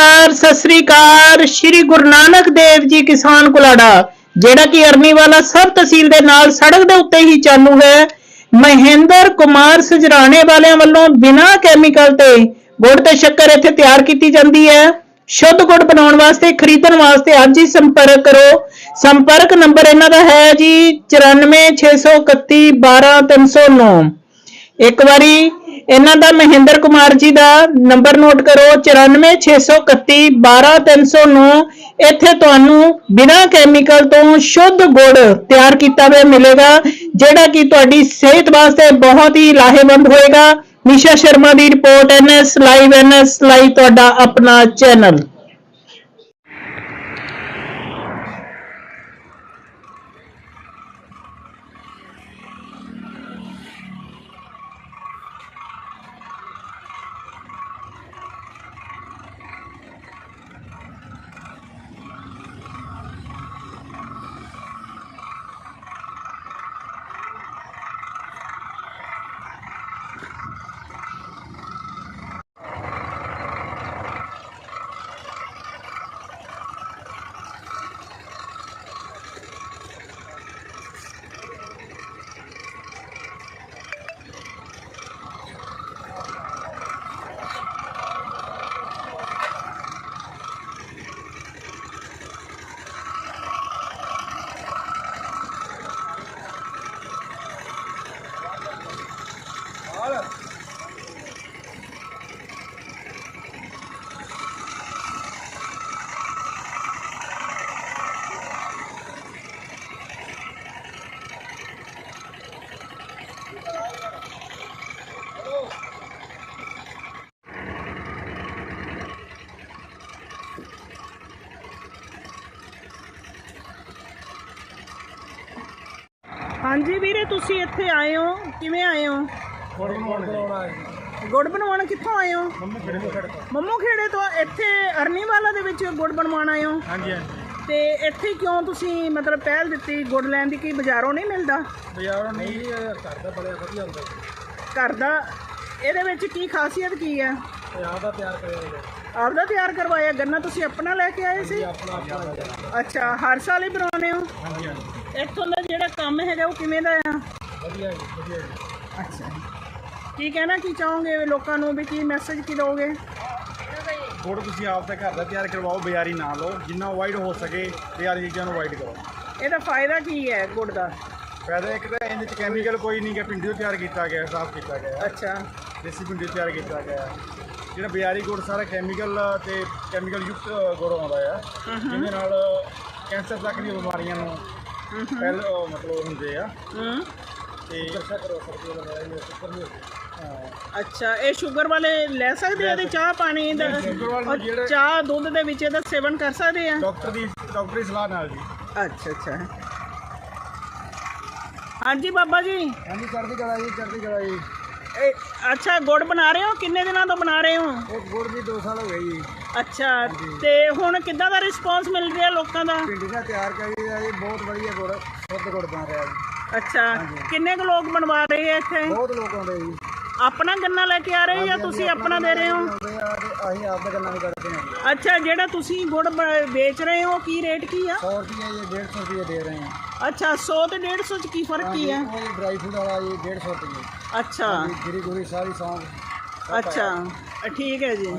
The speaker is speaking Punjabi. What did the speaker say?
ਨਮਸਕਾਰ, ਸਤਿ ਸ੍ਰੀ ਅਕਾਲ। ਸ਼੍ਰੀ ਗੁਰੂ ਨਾਨਕ ਦੇਵ ਜੀ ਕਿਸਾਨ ਕੁਲਾੜਾ, ਜਿਹੜਾ ਕਿ ਅਰਮੀ ਸਬ ਤਹਿਸੀਲ ਦੇ ਨਾਲ ਸੜਕ ਦੇ ਉੱਤੇ ਹੀ ਚਾਲੂ ਹੈ। ਮਹਿੰਦਰ ਕੁਮਾਰ ਸਜਰਾਣੇ ਵਾਲਿਆਂ ਵੱਲੋਂ ਬਿਨਾਂ ਕੈਮੀਕਲ ਤੇ ਗੁੜ ਤੇ ਸ਼ੱਕਰ ਇੱਥੇ ਤਿਆਰ ਕੀਤੀ ਜਾਂਦੀ ਹੈ। ਸ਼ੁੱਧ ਗੁੜ ਬਣਾਉਣ ਵਾਸਤੇ, ਖਰੀਦਣ ਵਾਸਤੇ ਅੱਜ ਹੀ ਸੰਪਰਕ ਕਰੋ। ਸੰਪਰਕ ਨੰਬਰ ਇਹਨਾਂ ਦਾ ਹੈ ਜੀ 9463312309 ਇੱਕ ਵਾਰੀ ਇਹਨਾਂ ਦਾ ਮਹਿੰਦਰ ਕੁਮਾਰ ਜੀ ਦਾ ਨੰਬਰ ਨੋਟ ਕਰੋ 9463312309 ਇੱਥੇ ਤੁਹਾਨੂੰ ਬਿਨਾਂ ਕੈਮੀਕਲ ਤੋਂ ਸ਼ੁੱਧ ਗੁੜ ਤਿਆਰ ਕੀਤਾ ਹੋਇਆ ਮਿਲੇਗਾ, ਜਿਹੜਾ ਕਿ ਤੁਹਾਡੀ ਸਿਹਤ ਵਾਸਤੇ ਬਹੁਤ ਹੀ ਲਾਹੇਵੰਦ ਹੋਏਗਾ। ਨਿਸ਼ਾ ਸ਼ਰਮਾ ਦੀ report NS live NS live ਤੁਹਾਡਾ ਆਪਣਾ ਚੈਨਲ ਹਾਂਜੀ ਵੀਰੇ ਤੁਸੀਂ ਇੱਥੇ ਆਏ ਹੋ। ਕਿਵੇਂ ਆਏ ਹੋ? ਗੁੜ ਬਣਵਾਉਣ ਕਿੱਥੋਂ ਆਏ ਹੋ? ਮੰਮੂ ਖੇੜੇ ਤੋਂ। ਇੱਥੇ ਅਰਨੀਵਾਲਾ ਦੇ ਵਿੱਚ ਗੁੜ ਬਣਵਾਉਣ ਆਏ ਹੋ? ਹਾਂਜੀ ਹਾਂਜੀ। ਤੇ ਇੱਥੇ ਕਿਉਂ ਤੁਸੀਂ ਮਤਲਬ ਪਹਿਲ ਦਿੱਤੀ ਗੁੜ ਲੈਣ ਦੀ? ਕੀ ਬਾਜ਼ਾਰੋਂ ਨਹੀਂ ਮਿਲਦਾ? ਬਾਜ਼ਾਰੋਂ ਨਹੀਂ ਘਰ ਦਾ ਬੜਿਆ ਵਧੀਆ ਹੁੰਦਾ ਘਰ ਦਾ ਇਹਦੇ ਵਿੱਚ ਕੀ ਖਾਸੀਅਤ ਕੀ ਹੈ? ਪੰਜਾਬ ਦਾ ਤਿਆਰ ਕਰਿਆ ਹੋਇਆ। ਆਪਦਾ ਤਿਆਰ ਕਰਵਾਇਆ। ਗੰਨਾ ਤੁਸੀਂ ਆਪਣਾ ਲੈ ਕੇ ਆਏ ਸੀ? ਅੱਛਾ ਹਰ ਸਾਲ ਹੀ ਬਣਾਉਂਦੇ ਹੋ? ਹਾਂਜੀ ਹਾਂਜੀ। ਇੱਥੋਂ ਦਾ ਜਿਹੜਾ ਕੰਮ ਹੈਗਾ ਉਹ ਕਿਵੇਂ ਦਾ ਆ? ਵਧੀਆ ਜੀ ਵਧੀਆ ਜੀ। ਅੱਛਾ ਕੀ ਕਹਿਣਾ ਕੀ ਚਾਹੋਗੇ ਲੋਕਾਂ ਨੂੰ ਵੀ ਕੀ ਮੈਸੇਜ ਕੀ ਦੋਗੇ ਗੁੜ ਤੁਸੀਂ ਆਪ ਦਾ ਘਰ ਦਾ ਤਿਆਰ ਕਰਵਾਓ ਬਾਜ਼ਾਰੀ ਨਾ ਲਓ ਜਿੰਨਾ ਅਵਾਇਡ ਹੋ ਸਕੇ ਬਾਜ਼ਾਰੀ ਚੀਜ਼ਾਂ ਨੂੰ ਅਵਾਇਡ ਕਰੋ। ਇਹਦਾ ਫਾਇਦਾ ਕੀ ਹੈ ਗੁੜ ਦਾ? ਫਾਇਦਾ ਇੱਕ ਤਾਂ ਇਹਦੇ ਚ ਕੈਮੀਕਲ ਕੋਈ ਨਹੀਂ ਕਿ ਪਿੰਡੀ ਤੋਂ ਤਿਆਰ ਕੀਤਾ ਗਿਆ ਸਾਫ਼ ਕੀਤਾ ਗਿਆ। ਅੱਛਾ। ਦੇਸੀ ਪਿੰਡੀ ਤੋਂ ਤਿਆਰ ਕੀਤਾ ਗਿਆ। ਜਿਹੜਾ ਬਾਜ਼ਾਰੀ ਗੁੜ ਸਾਰਾ ਕੈਮੀਕਲ ਤੇ ਕੈਮੀਕਲ ਯੁਕਤ ਗੁੜ ਆਉਂਦਾ ਆ। ਜਿਹਦੇ ਨਾਲ ਕੈਂਸਰ ਤੱਕ ਦੀਆਂ ਬਿਮਾਰੀਆਂ ਨੂੰ ਪਹਿਲ ਮਤਲਬ ਹੁੰਦੇ ਆ। ਤੇ ਨਹੀਂ ਹਾਂ ਅੱਛਾ ਇਹ ਸ਼ੂਗਰ ਵਾਲੇ ਲੈ ਸਕਦੇ ਆ ਤੇ ਚਾਹ ਪਾਣੀ ਦਾ ਸ਼ੂਗਰ ਵਾਲੇ ਔਰ ਜਿਹੜੇ- ਚਾਹ ਦੁੱਧ ਦੇ ਵਿੱਚ ਇਹਦਾ ਸੇਵਨ ਕਰ ਸਕਦੇ ਆ? ਡਾਕਟਰ ਦੀ ਡਾਕਟਰੀ ਸਲਾਹ ਨਾਲ ਜੀ। ਅੱਛਾ ਅੱਛਾ। ਹਾਂਜੀ ਬਾਬਾ ਜੀ। ਹਾਂਜੀ ਚੜ੍ਹਦੀ ਕਲਾ ਜੀ ਚੜ੍ਹਦੀ ਕਲਾ ਜੀ। ਇਹ ਅੱਛਾ ਗੁੜ ਬਣਾ ਰਹੇ ਹੋ? ਕਿੰਨੇ ਦਿਨਾਂ ਤੋਂ ਬਣਾ ਰਹੇ ਹੋ? ਇਹ ਗੁੜ ਵੀ 2 ਸਾਲ ਹੋ ਗਏ ਜੀ। ਅੱਛਾ ਤੇ ਹੁਣ ਕਿੱਦਾਂ ਦਾ ਰਿਸਪੌਂਸ ਮਿਲ ਰਿਹਾ ਲੋਕਾਂ ਦਾ? ਪਿੰਡੀਆਂ ਤਿਆਰ ਕਰੀ ਦਾ ਜੀ ਬਹੁਤ ਵਧੀਆ ਗੁੜ ਸ਼ੁੱਧ ਗੁੜ ਬਣ ਰਿਹਾ ਜੀ। ਅੱਛਾ ਕਿੰਨੇ ਕੁ ਲੋਕ ਬਣਵਾ ਰਹੇ ਆ ਇੱਥੇ? ਬਹੁਤ ਲੋਕ ਆਉਂਦੇ ਜੀ। ਆਪਣਾ ਗੰਨਾ ਲੈ ਕੇ ਆ ਰਹੇ ਜਾਂ ਤੁਸੀਂ ਆਪਣਾ ਦੇ ਰਹੇ ਹੋ? ਆਉਂਦੇ ਆ ਤੇ ਅਸੀਂ ਆਪ ਦਾ ਗੱਲਾਂ ਵੀ ਕਰਦੇ ਹਾਂ ਜੀ ਅੱਛਾ ਜਿਹੜਾ ਤੁਸੀਂ ਗੁੜ ਬ- ਵੇਚ ਰਹੇ ਹੋ ਕੀ ਰੇਟ ਕੀ ਆ? 100 ਰੁਪਏ ਜੀ 150 ਰੁਪਏ ਦੇ ਰਹੇ ਹਾਂ ਅੱਛਾ 100 ਤੇ 150 ਚ ਕੀ ਫ਼ਰਕ ਕੀ ਹੈ ਉਹ ਡਰਾਈ ਫੂਡ ਵਾਲਾ ਜੀ 150 ਰੁਪਏ ਅੱਛਾ। ਗਿਰੀ ਗੁਰੀ ਸਾਰੀ ਸੌਂਗ ਅੱਛਾ ਠੀਕ ਹੈ ਜੀ।